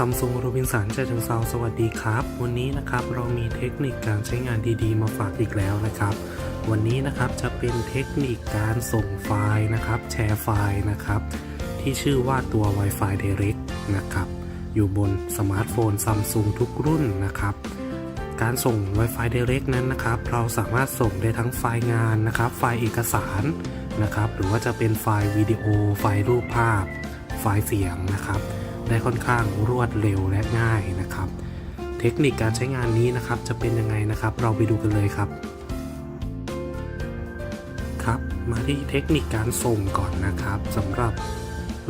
ซัมซุงโรบินสันเจถึงเซาสวัสดีครับ วันนี้นะครับเรามีเทคนิคการใช้งานดีๆ มาฝากอีกแล้วนะครับ วันนี้นะครับจะเป็นเทคนิคการส่งไฟล์นะครับ แชร์ไฟล์นะครับ ที่ชื่อว่าตัว Wi-Fi Direct นะครับ อยู่บนสมาร์ทโฟนซัมซุงทุกรุ่นนะครับ การส่ง Wi-Fi Direct นั้นนะครับ เราสามารถส่งได้ทั้งไฟล์งานนะครับ ไฟล์เอกสารนะครับ หรือว่าจะเป็นไฟล์วิดีโอ ไฟล์รูปภาพ ไฟล์เสียงนะครับ ได้ค่อนข้างรวดเร็วและง่ายนะครับ เทคนิคการใช้งานนี้นะครับจะเป็นยังไงนะครับ เราไปดูกันเลยครับ ครับ มาที่เทคนิคการส่งก่อนนะครับสำหรับ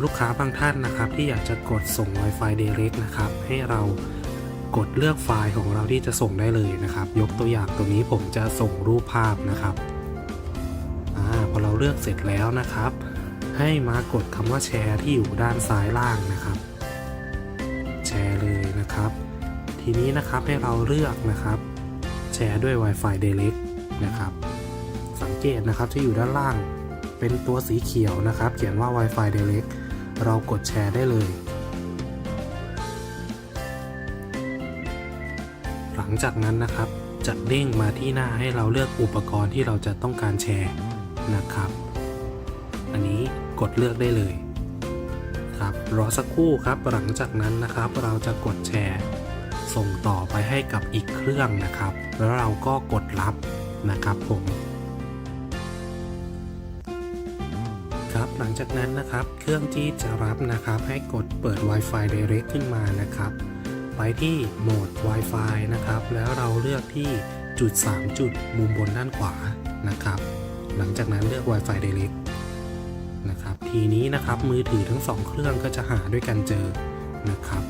ลูกค้าบางท่านนะครับ ที่อยากจะกดส่ง Wi-Fi Direct นะครับ ให้เรากดเลือกไฟล์ของเราที่จะส่งได้เลยนะครับ ยกตัวอย่างตัวนี้ผมจะส่งรูปภาพนะครับอพอเราเลือกเสร็จแล้วนะครับ ให้มากดคำว่าแชร์ที่อยู่ด้านซ้ายล่างนะครับ นะครับ ทีนี้นะครับให้เราเลือกนะครับแชร์ด้วย Wi-Fi Direct นะครับ สังเกตนะครับจะอยู่ด้านล่างเป็นตัวสีเขียวนะครับ เขียนว่า Wi-Fi Direct เรากดแชร์ได้เลย หลังจากนั้นนะครับจะเด้งมาที่หน้าให้เราเลือกอุปกรณ์ที่เราจะต้องการแชร์นะครับ อันนี้กดเลือกได้เลย ครับ รอสักครู่ครับหลังจากนั้นนะครับ เราจะกดแชร์ ส่งต่อไปให้กับอีกเครื่องนะครับ แล้วเราก็กดรับนะครับผมครับหลังจากนั้นนะครับ เครื่องที่จะรับนะครับ ให้กดเปิด Wi-Fi Direct ขึ้นมานะครับ ไปที่โหมด Wi-Fi นะครับ แล้วเราเลือกที่จุด 3 จุดมุมบนด้านขวานะครับ หลังจากนั้นเลือก Wi-Fi Direct นะครับ ทีนี้นะครับมือถือทั้งสองเครื่องก็จะหาด้วยกันเจอนะครับ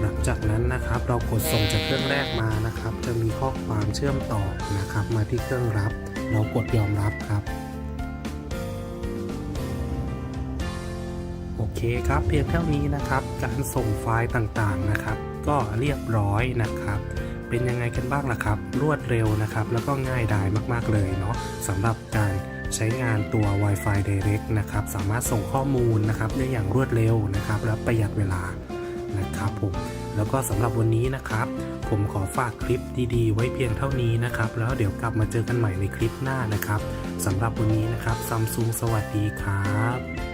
หลังจากนั้นนะครับเรากดส่งจากเครื่องแรกมานะครับ จะมีข้อความเชื่อมต่อนะครับ มาที่เครื่องรับ เรากดยอมรับครับโอเคครับเพียงเท่านี้นะครับ การส่งไฟล์ต่างๆนะครับ ก็เรียบร้อยนะครับเป็นยังไงกันบ้างล่ะครับ รวดเร็วนะครับ แล้วก็ง่ายดายมากๆเลยเนาะสำหรับการ ใช้งานตัว Wi-Fi Direct นะครับ สามารถส่งข้อมูลนะครับได้อย่างรวดเร็วนะครับ และประหยัดเวลานะครับผมแล้วก็สำหรับวันนี้นะครับ ผมขอฝากคลิปดีๆ ไว้เพียงเท่านี้นะครับ แล้วเดี๋ยวกลับมาเจอกันใหม่ในคลิปหน้านะครับสำหรับวันนี้นะครับซัมซุงสวัสดีครับ